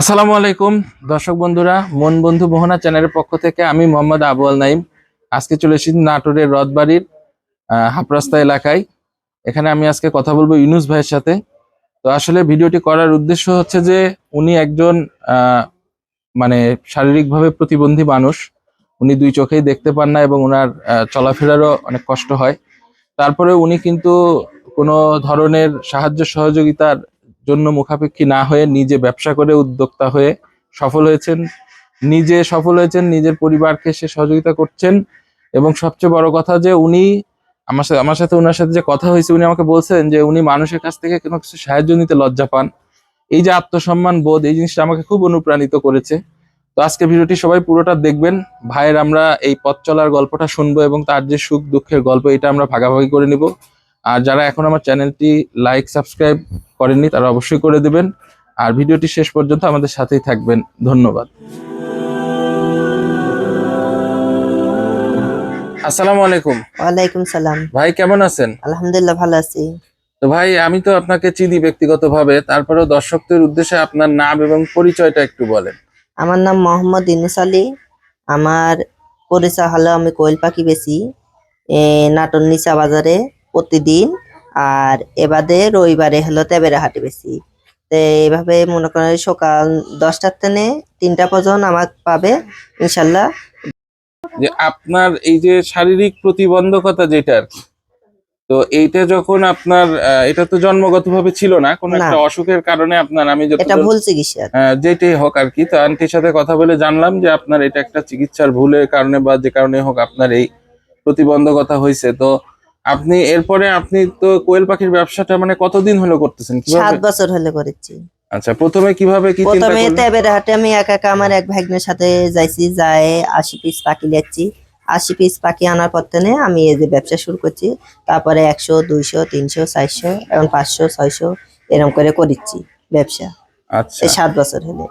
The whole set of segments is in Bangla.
আসসালামু আলাইকুম, দর্শক বন্ধুরা, মন বন্ধু মোহনা চ্যানেলের পক্ষ থেকে আমি মোহাম্মদ আবু আল নাইম আজকে চলে এসেছি নাটোরের রথবাড়ির হাপরাস্তা এলাকায়। এখানে আমি আজকে কথা বলব ইউনুস ভাইয়ের সাথে। তো আসলে ভিডিওটি করার উদ্দেশ্য হচ্ছে যে, উনি একজন মানে শারীরিকভাবে প্রতিবন্ধী মানুষ। উনি দুই চোখেই দেখতে পান না এবং ওনার চলাফেরারও অনেক কষ্ট হয়। তারপরে উনি কিন্তু কোনো ধরনের সাহায্য সহযোগিতার জন্য মুখাপেক্ষী না হয়ে নিজে ব্যবসা করে উদ্যোক্তা হয়ে সফল হয়েছেন। নিজে সফল হয়েছেন, নিজের পরিবারকে সে সহযোগিতা করছেন এবং সবচেয়ে বড় কথা যে উনি আমার সাথে আমার সাথে ওনার সাথে যে কথা হয়েছে, উনি আমাকে বলছেন যে উনি মানুষের কাছ থেকে কোনো কিছু সাহায্য নিতে লজ্জা পান। এই যে আত্মসম্মান বোধ, এই জিনিসটা আমাকে খুব অনুপ্রাণিত করেছে। তো আজকে ভিডিওটি সবাই পুরোটা দেখবেন। ভাইয়ের আমরা এই পথ চলার গল্পটা শুনব এবং তার যে সুখ দুঃখের গল্প, এটা আমরা ভাগাভাগি করে নিব। আর যারা এখন আমার চ্যানেলটি লাইক, সাবস্ক্রাইব করেননি তারা অবশ্যই করে দেবেন। আর ভিডিওটি শেষ পর্যন্ত আমাদের সাথেই থাকবেন। ধন্যবাদ। আসসালামু আলাইকুম। ওয়ালাইকুম সালাম। ভাই কেমন আছেন? আলহামদুলিল্লাহ ভালো আছি। তো ভাই আমি তো আপনাকে চিনি ব্যক্তিগতভাবে তারপরেও দর্শকদের উদ্দেশ্যে আপনার নাম এবং পরিচয়টা একটু বলেন। আমার নাম মোহাম্মদ ইনুস আলী। আমার পরিচয় হলো আমি কোয়েল পাখি বেশি। নাটন নিচা বাজারে প্রতিদিন আর এবারে রবিবারে হলো তেবেরা হাটে বেশি। তো এইভাবে মনে করেন সকাল দশটার থেকে তিনটা পর্যন্ত আমার পাবে ইনশাল্লাহ। যে আপনার এই যে শারীরিক প্রতিবন্ধকতা যেটা তো এইটা যখন আপনার এটা তো জন্মগতভাবে ছিল না কোনো। একটা অসুখের কারণে আপনার আমি এটা ভুল চিকিৎসা। আহ, যেটাই হোক আর কি তো আন্টির সাথে কথা বলে জানলাম যে আপনার এটা একটা চিকিৎসার ভুলের কারণে বা যে কারণে হোক আপনার এই প্রতিবন্ধকতা হয়েছে। তো আপনি এরপরে আপনি তো কোয়েল পাখির ব্যবসাটা মানে কতদিন হলো করতেছেন? সাত বছর হলে করেছি। আচ্ছা প্রথমে কীভাবে কি চিন্তা প্রথমে করলেন? হাটে আমি একা একা আমার এক ভাগ্নের সাথে যাইছি যায় আশি পিস পাখি লেচ্ছি আশি পিস পাখি আনার পর থেকে আমি এই যে ব্যবসা শুরু করছি তারপরে একশো দুইশো তিনশো চারশো এখন পাঁচশো ছয়শো এরকম করে করিচ্ছি ব্যবসা। আচ্ছা। এই সাত বছর হলে।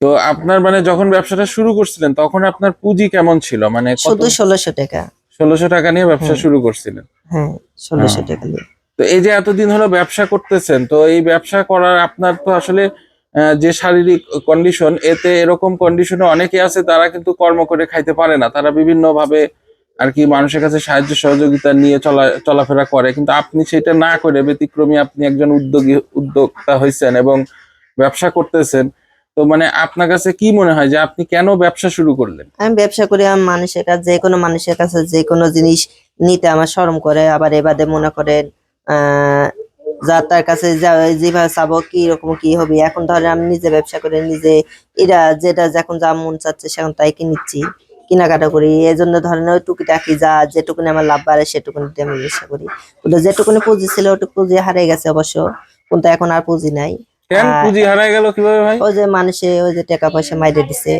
তো আপনার মানে যখন ব্যবসাটা শুরু করছিলেন তখন আপনার পুঁজি কেমন ছিল? মানে শুধু ষোলোশো টাকা। ষোলোশো টাকা নিয়ে ব্যবসা শুরু করছিলেন হ্যাঁ ষোলোশো হ্যাঁ। টাকা নিয়ে। তো এই যে এতদিন হলো ব্যবসা করতেছেন তো এই ব্যবসা করার আপনার তো আসলে যে শারীরিক কন্ডিশন এতে এরকম কন্ডিশনে অনেকে আছে তারা কিন্তু কর্ম করে খাইতে পারে না তারা বিভিন্ন ভাবে আর কি মানুষের কাছে সাহায্য সহযোগিতা নিয়ে চলা চলাফেরা করে কিন্তু আপনি সেটা না করে ব্যতিক্রমী আপনি একজন উদ্যোগী উদ্যোক্তা হয়েছেন এবং ব্যবসা করতেছেন তো মানে আপনার কাছে কি মনে হয় যে আপনি কেন ব্যবসা শুরু করলেন? আমি ব্যবসা করি আমি মানুষের কাছে, যে কোনো মানুষের কাছে যে কোনো জিনিস নিতে আমার শরম করে, আবার এবারে মনে করেন, আহ, যা তার কাছে যেভাবে চাবো, কি রকম কি হবে। এখন ধরেন আমি নিজে ব্যবসা করে নিজে, এরা যেটা যখন যা মন চাচ্ছে সেখন তাই কিনিচ্ছি কেনাকাটা করি। এই জন্য ধরেন ওই টুকিটাকি যা যেটুকুনি আমার লাভ বাড়ে সেটুকুনিতে আমি ব্যবসা করি। যেটুকুনি পুঁজি ছিল ওটুকু পুঁজি হারিয়ে গেছে অবশ্য, কিন্তু এখন আর পুঁজি নাই। কেন পুঁজি হারায় গেল কীভাবে ভাই? ওই যে মানুষে ওই যে টাকা পয়সা মাইরে দিছে।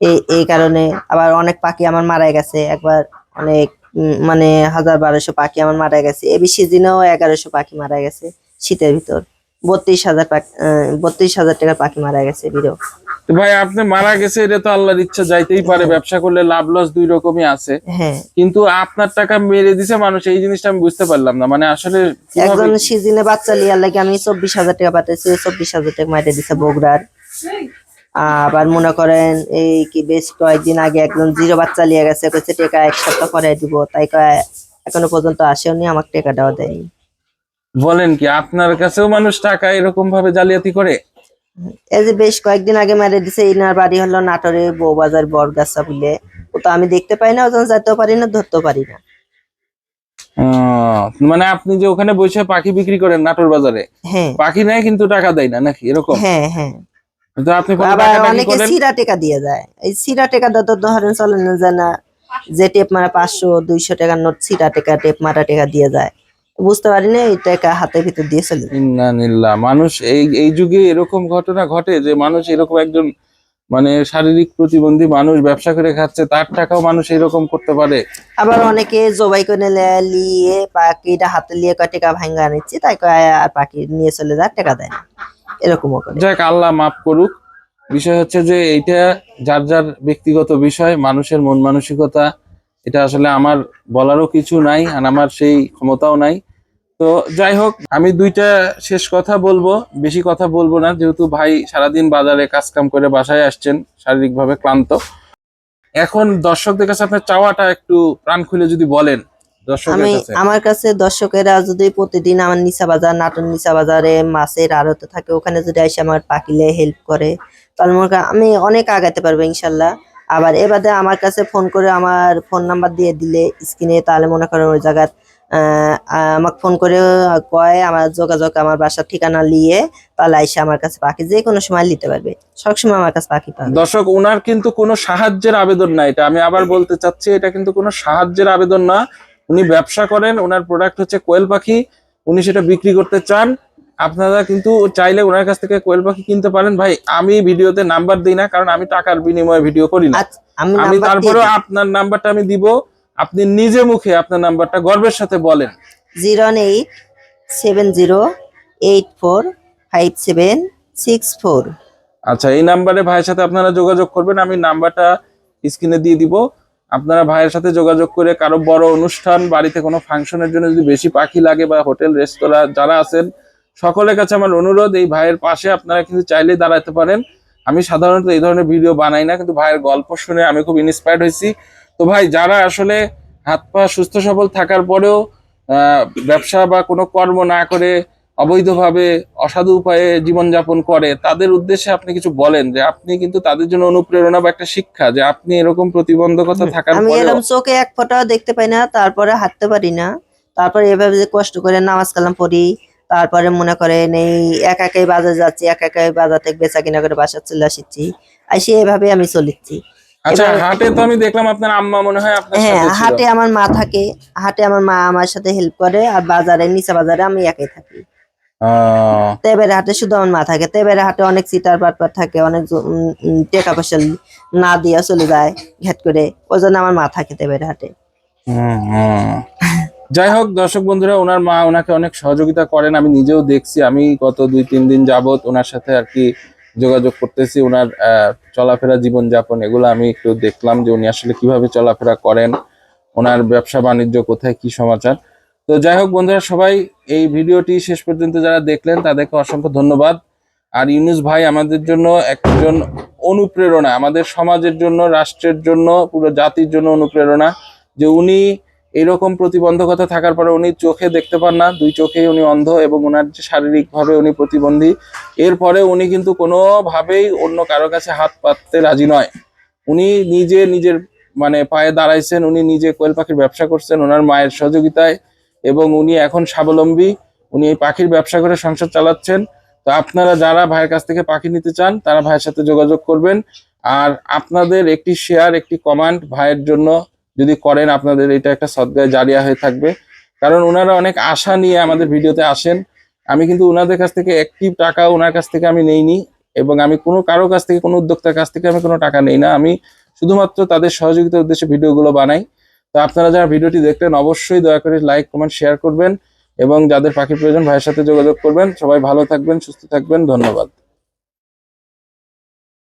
এই এই কারণে আবার অনেক পাখি আমার মারা গেছে। একবার অনেক মানে হাজার বারোশো পাখি আমার মারা গেছে। এবি সিজনেও এগারোশো পাখি মারা গেছে শীতের ভিতর। বত্রিশ হাজার পাখি বত্রিশ হাজার টাকার পাখি মারা গেছে বিরো তো ভাই আপনি মারা গেছে এটা তো আল্লাহর ইচ্ছা যাইতেই পারে ব্যবসা করলে লাভ লস দুই রকমই আছে। হ্যাঁ। কিন্তু আপনার টাকা মেরে দিছে মানুষ এই জিনিসটা আমি বুঝতে পারলাম না। মানে আসলে একজন সিজনে বাচ্চা লিয়ার লাগে আমি চব্বিশ হাজার টাকা পাঠাইছি চব্বিশ হাজার টাকা মাইরে দিছে বগুড়ার। আবার মনে করেন এই কি বেশ কয়েকদিন আগে একজন জিরো বাচ্চা লিয়ে গেছে কইছে টাকা এক সপ্তাহ পরে দিব। তাই কয় এখনও পর্যন্ত আসেওনি আমাকে টাকা দেওয়া দেয়নি। বলেন কি আপনার কাছেও মানুষ টাকা এরকম ভাবে জালিয়াতি করে? এই যে বেশ কয়েকদিন আগে মেরে দিছে ইনার বাড়ি হলো নাটোরে বউবাজার বরগাছা বলে। ও তো আমি দেখতে পাই না ওজন যেতেও পারি না ধরতেও পারি না। মানে আপনি যে ওখানে বসে পাখি বিক্রি করেন নাটোর বাজারে হ্যাঁ। পাখি নেয় কিন্তু টাকা দেয় না নাকি এরকম? হ্যাঁ হ্যাঁ। তো আপনি কত আবার টাকা টাকি অনেকে সিরা টেকা দিয়ে যায়। এই সিরা টেকা তো ধরেন চলে না যায় না যে টেপ মারা পাঁচশো দুইশো টাকার নোট সিরা টেকা টেপ মারা টেকা দিয়ে যায়। বুঝতে পারি না এই টাকা হাতের ভিতর দিয়ে চলে। ইন্নানিল্লাহ মানুষ এই এই যুগে এরকম ঘটনা ঘটে যে মানুষ এরকম একজন মানে শারীরিক প্রতিবন্ধী মানুষ ব্যবসা করে খাচ্ছে তার টাকাও মানুষ এরকম করতে পারে। আবার অনেকে জবাই করে লিয়ে পাখিটা হাতে নিয়ে কয় টাকা ভাঙ্গা নিচ্ছি তাই কয় আর পাখি নিয়ে চলে যায় টাকা দেয় না। এরকমও করে। যাক আল্লাহ মাফ করুক। বিষয় হচ্ছে যে এইটা যার যার ব্যক্তিগত বিষয় মানুষের মন মানসিকতা এটা আসলে আমার বলারও কিছু নাই আর আমার সেই ক্ষমতাও নাই। তো যাই হোক আমি দুইটা শেষ কথা বলব বেশি কথা বলব না যেহেতু ভাই সারাদিন বাজারে কাজ কাম করে বাসায় আসছেন শারীরিকভাবে ক্লান্ত। এখন দর্শকদের কাছে আপনার চাওয়াটা একটু প্রাণ খুলে যদি বলেন আমি আমার কাছে দর্শকেরা যদি প্রতিদিন আমার নিচা বাজার নাটন নিচা বাজারে মাছের আড়তে থাকে ওখানে যদি এসে আমার পাকিলে হেল্প করে তাহলে আমি অনেক আগাতে পারব ইনশাল্লাহ। আবার এবারে আমার কাছে ফোন করে আমার ফোন নাম্বার দিয়ে দিলে স্ক্রিনে তাহলে মনে করেন ওই জায়গায় আমাকে ফোন করে কয় আমার যোগাযোগ আমার বাসার ঠিকানা নিয়ে তাহলে এসে আমার কাছে পাখি যে কোনো সময় নিতে পারবে। সবসময় আমার কাছে পাখি পাবে। দর্শক ওনার কিন্তু কোনো সাহায্যের আবেদন না এটা আমি আবার বলতে চাচ্ছি এটা কিন্তু কোনো সাহায্যের আবেদন না। উনি ব্যবসা করেন ওনার প্রোডাক্ট হচ্ছে কোয়েল পাখি। উনি সেটা বিক্রি করতে চান। আপনারা কিন্তু চাইলে ওনার কাছ থেকে কোয়েল পাখি কিনতে পারেন। ভাই আমি ভিডিওতে নাম্বার দিই না কারণ আমি টাকার বিনিময়ে ভিডিও করি না। আচ্ছা, আমি তারপরেও আপনার নাম্বারটা আমি দিব। আপনি নিজে মুখে আপনার নাম্বারটা গর্বের সাথে বলেন। Zero eight seven zero eight four five seven six four. আচ্ছা এই নাম্বারে ভাইয়ের সাথে আপনারা যোগাযোগ করবেন আমি নাম্বারটা স্ক্রিনে দিয়ে দিব। আপনারা ভাইয়ের সাথে যোগাযোগ করে কারও বড় অনুষ্ঠান বাড়িতে কোনো ফাংশনের জন্য যদি বেশি পাখি লাগে বা হোটেল রেস্তোরাঁ যারা আছেন সকলের কাছে আমার অনুরোধ এই ভাইয়ের পাশে আপনারা কিন্তু চাইলে দাঁড়াতে পারেন। আমি সাধারণত এই ধরনের ভিডিও বানাই না কিন্তু ভাইয়ের গল্প শুনে আমি খুব ইন্সপায়ার্ড হয়েছি। তো ভাই যারা আসলে হাত পা সুস্থ সবল থাকার পরেও ব্যবসা বা কোনো কর্ম না করে অবৈধভাবে অসাধু উপায়ে জীবনযাপন করে তাদের উদ্দেশ্যে আপনি কিছু বলেন যে আপনি কিন্তু তাদের জন্য অনুপ্রেরণা বা একটা শিক্ষা যে আপনি এরকম প্রতিবন্ধকতা থাকার আমি এরকম চোখে এক ফোঁটাও দেখতে পাই না তারপরে হাঁটতে পারি না। তারপরে এভাবে যে কষ্ট করে নামাজ কালাম পড়ি তারপরে মনে করেন এই একা একাই বাজার যাচ্ছি একা একাই বাজার থেকে বেচা কিনা করে বাসা চলে আসছি আসি এভাবে আমি চলিচ্ছি। আচ্ছা হাটে তো আমি দেখলাম আপনার আম্মা মনে হয় আপনার হ্যাঁ হাটে আমার মা থাকে। হাটে আমার মা আমার সাথে হেল্প করে আর বাজারে নিচা বাজারে আমি একাই থাকি। তেবের হাটে শুধু আমার মা থাকে। তেবের হাটে অনেক সিটার পাটপাট থাকে অনেক টাকা পয়সা না দিয়া চলে যায় ঘেট করে। ওই জন্য আমার মা থাকে তেবের হাটে। যাই হোক দর্শক বন্ধুরা ওনার মা ওনাকে অনেক সহযোগিতা করেন। আমি নিজেও দেখছি। আমি গত দুই তিন দিন যাবত ওনার সাথে আর কি যোগাযোগ করতেছি ওনার চলাফেরা জীবনযাপন, এগুলো আমি একটু দেখলাম যে উনি আসলে কীভাবে চলাফেরা করেন, ওনার ব্যবসা বাণিজ্য কোথায়, কি সমাচার। তো যাই হোক বন্ধুরা, সবাই এই ভিডিওটি শেষ পর্যন্ত যারা দেখলেন, তাদেরকে অসংখ্য ধন্যবাদ। আর ইউনুস ভাই আমাদের জন্য একজন অনুপ্রেরণা, আমাদের সমাজের জন্য, রাষ্ট্রের জন্য, পুরো জাতির জন্য অনুপ্রেরণা, যে উনি এরকম প্রতিবন্ধকতা থাকার পরে উনি চোখে দেখতে পান না, দুই চোখেই উনি অন্ধ এবং ওনার যে শারীরিকভাবে উনি প্রতিবন্ধী। এরপরে উনি কিন্তু কোনোভাবেই অন্য কারও কাছে হাত পাততে রাজি নয়। উনি নিজে নিজের মানে পায়ে দাঁড়াইছেন, উনি নিজে কোয়েল পাখির ব্যবসা করছেন ওনার মায়ের সহযোগিতায় এবং উনি এখন স্বাবলম্বী, উনি এই পাখির ব্যবসা করে সংসার চালাচ্ছেন। তো আপনারা যারা ভাইয়ের কাছ থেকে পাখি নিতে চান, তারা ভাইয়ের সাথে যোগাযোগ করবেন। আর আপনাদের একটি শেয়ার একটি কমান্ড ভাইয়ের জন্য যদি করেন আপনাদের এটা একটা সদ্গায় জারিয়া হয়ে থাকবে। কারণ ওনারা অনেক আশা নিয়ে আমাদের ভিডিওতে আসেন। আমি কিন্তু ওনাদের কাছ থেকে একটি টাকা ওনার কাছ থেকে আমি নেইনি এবং আমি কোনো কারও কাছ থেকে, কোনো উদ্যোক্তার কাছ থেকে আমি কোনো টাকা নেই না। আমি শুধুমাত্র তাদের সহযোগিতার উদ্দেশ্যে ভিডিওগুলো বানাই। তো আপনারা যারা ভিডিওটি দেখলেন, অবশ্যই দয়া করে লাইক, কমেন্ট, শেয়ার করবেন এবং যাদের পাখি প্রয়োজন ভাইয়ের সাথে যোগাযোগ করবেন, সবাই ভালো থাকবেন, সুস্থ থাকবেন। ধন্যবাদ।